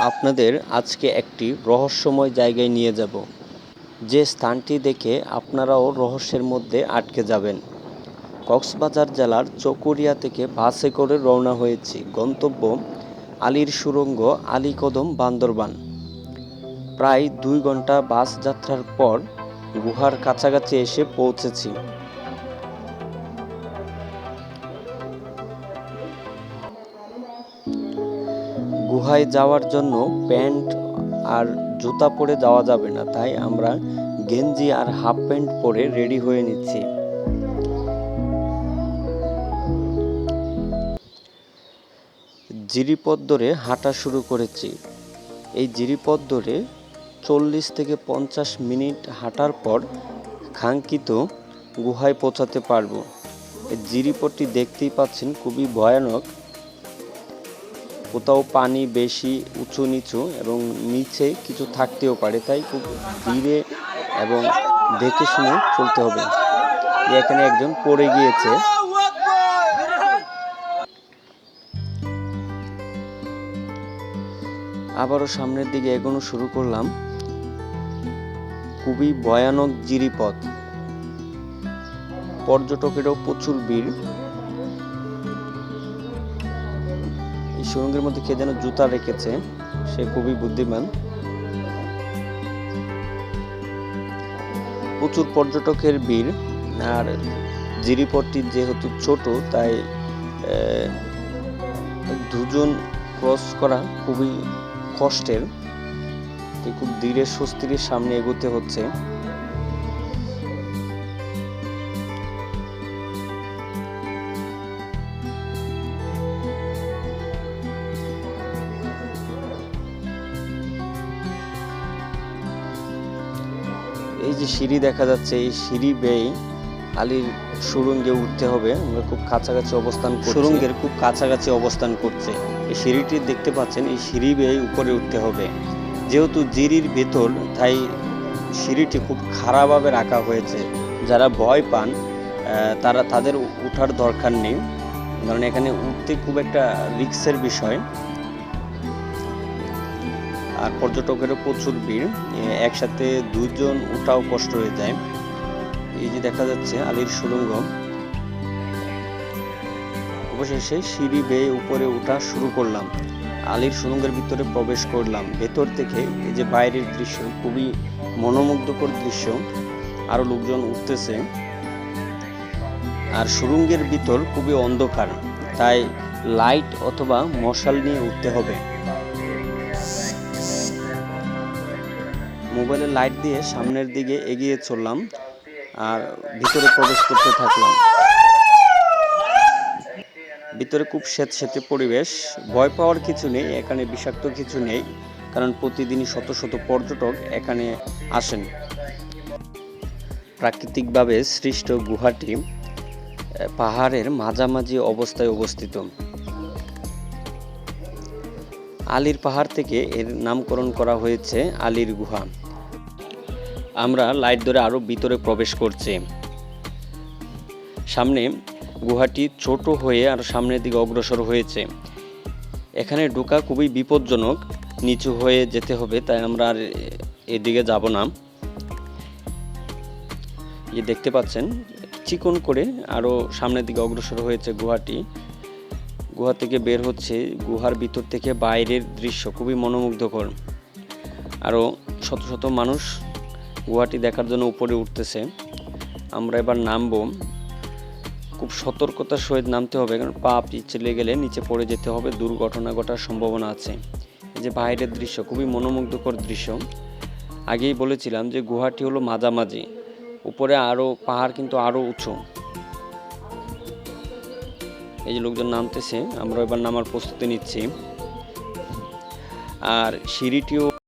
আপনাদের আজকে একটি রহস্যময় জায়গায় নিয়ে যাব। যে স্থানটি দেখে আপনারাও রহস্যের মধ্যে আটকে যাবেন। কক্সবাজার জেলার চকরিয়া থেকে বাসে করে রওনা হয়েছি। গন্তব্য আলীর সুরঙ্গ আলীকদম বান্দরবান। প্রায় দুই ঘণ্টা বাস যাত্রার পর গুহার কাছাকাছি এসে পৌঁছেছি। গুহায় যাওয়ার জন্য প্যান্ট আর জুতা পরে যাওয়া যাবে না, তাই আমরা গেঞ্জি আর হাফ প্যান্ট পরে রেডি হয়ে নিচ্ছি। জিরিপথ ধরে হাঁটা শুরু করেছি। এই জিরিপথ ধরে চল্লিশ থেকে পঞ্চাশ মিনিট হাঁটার পর কাঙ্ক্ষিত গুহায় পৌঁছাতে পারব। এই জিরিপথটি দেখতেই পাচ্ছেন, খুবই ভয়ানক। কোথাও পানি বেশি উঁচু নিচু এবং নিচে কিছু থাকতেও পারে, তাই খুব ধীরে এবং দেখে শুনে চলতে হবে। এখানে একজন পড়ে গিয়েছে। আবারও সামনের দিকে এগোনো শুরু করলাম। খুবই ভয়ানক জিরিপথ। পর্যটকেরও প্রচুর ভিড়। সুরঙ্গের মধ্যে কে যেন জুতা রেখেছে, সে খুবই বুদ্ধিমান। প্রচুর পর্যটকের ভিড়, আর জিরিপথটি যেহেতু ছোট, তাই দুজন ক্রস করা খুবই কষ্টের। খুব ধীরে সুস্থিরের সামনে এগোতে হচ্ছে। এই যে সিঁড়ি দেখা যাচ্ছে, এই সিঁড়ি বেয়ে আলীর সুরঙ্গে উঠতে হবে। আমরা খুব কাছাকাছি অবস্থান সুরঙ্গের খুব কাছাকাছি অবস্থান করছে। এই সিঁড়িটি দেখতে পাচ্ছেন, এই সিঁড়ি বেয়ে উপরে উঠতে হবে। যেহেতু জিরির ভেতর, তাই সিঁড়িটি খুব খারাপভাবে রাখা হয়েছে। যারা ভয় পান তারা তাদের উঠার দরকার নেই। কারণ এখানে উঠতে খুব একটা রিক্সের বিষয়। আর পর্যটকেরও প্রচুর ভিড়। একসাথে দুজন উঠাও কষ্ট হয়ে যায়। এই যে দেখা যাচ্ছে আলীর সুরঙ্গ অবশেষে সিঁড়ি বেয়ে উপরে ওঠা শুরু করলাম। আলীর সুরঙ্গের ভিতরে প্রবেশ করলাম। ভেতর থেকে এই যে বাইরের দৃশ্য, খুবই মনোমুগ্ধকর দৃশ্য। আরও লোকজন উঠতেছে। আর সুরঙ্গের ভিতর খুবই অন্ধকার। তাই লাইট অথবা মশাল নিয়ে উঠতে হবে। মোবাইলের লাইট দিয়ে সামনের দিকে এগিয়ে চললাম আর ভিতরে প্রবেশ করতে থাকলাম। ভিতরে খুব স্যাঁতস্যাঁতে পরিবেশ, ভয় পাওয়ার কিছু নেই, এখানে বিষাক্ত কিছু নেই, কারণ প্রতিদিনই শত শত পর্যটক এখানে আসেন। প্রাকৃতিকভাবে সৃষ্ট গুহাটি পাহাড়ের মাঝামাঝি অবস্থায় অবস্থিত। আলীর পাহাড় থেকে এর নামকরণ করা হয়েছে আলীর গুহা। আমরা লাইট ধরে আরও ভিতরে প্রবেশ করছি। সামনে গুহাটি ছোট হয়ে আর সামনের দিকে অগ্রসর হয়েছে। এখানে ঢোকা খুবই বিপজ্জনক, নিচু হয়ে যেতে হবে, তাই আমরা আর এদিকে যাব না। এই দেখতে পাচ্ছেন, চিকন করে আরও সামনের দিকে অগ্রসর হয়েছে গুহাটি। গুহা থেকে বের হচ্ছে, গুহার ভিতর থেকে বাইরের দৃশ্য খুবই মনোমুগ্ধকর। আরও শত শত মানুষ গুহাটি দেখার জন্য উপরে উঠতেছে। আমরা এবার নামবো। খুব সতর্কতার সহিত নামতে হবে, কারণ পা পিছলে গেলে নিচে পড়ে যেতে হবে। দুর্ঘটনা ঘটার সম্ভাবনা আছে। এই যে বাইরের দৃশ্য, খুবই মনোমুগ্ধকর দৃশ্য। আগেই বলেছিলাম যে গুহাটি হলো মাঝামাঝি। উপরে আরও পাহাড় কিন্তু আরও উঁচু। এই যে লোকজন নামতেছে, আমরা এবার নামার প্রস্তুতি নিচ্ছি। আর সিঁড়িটিও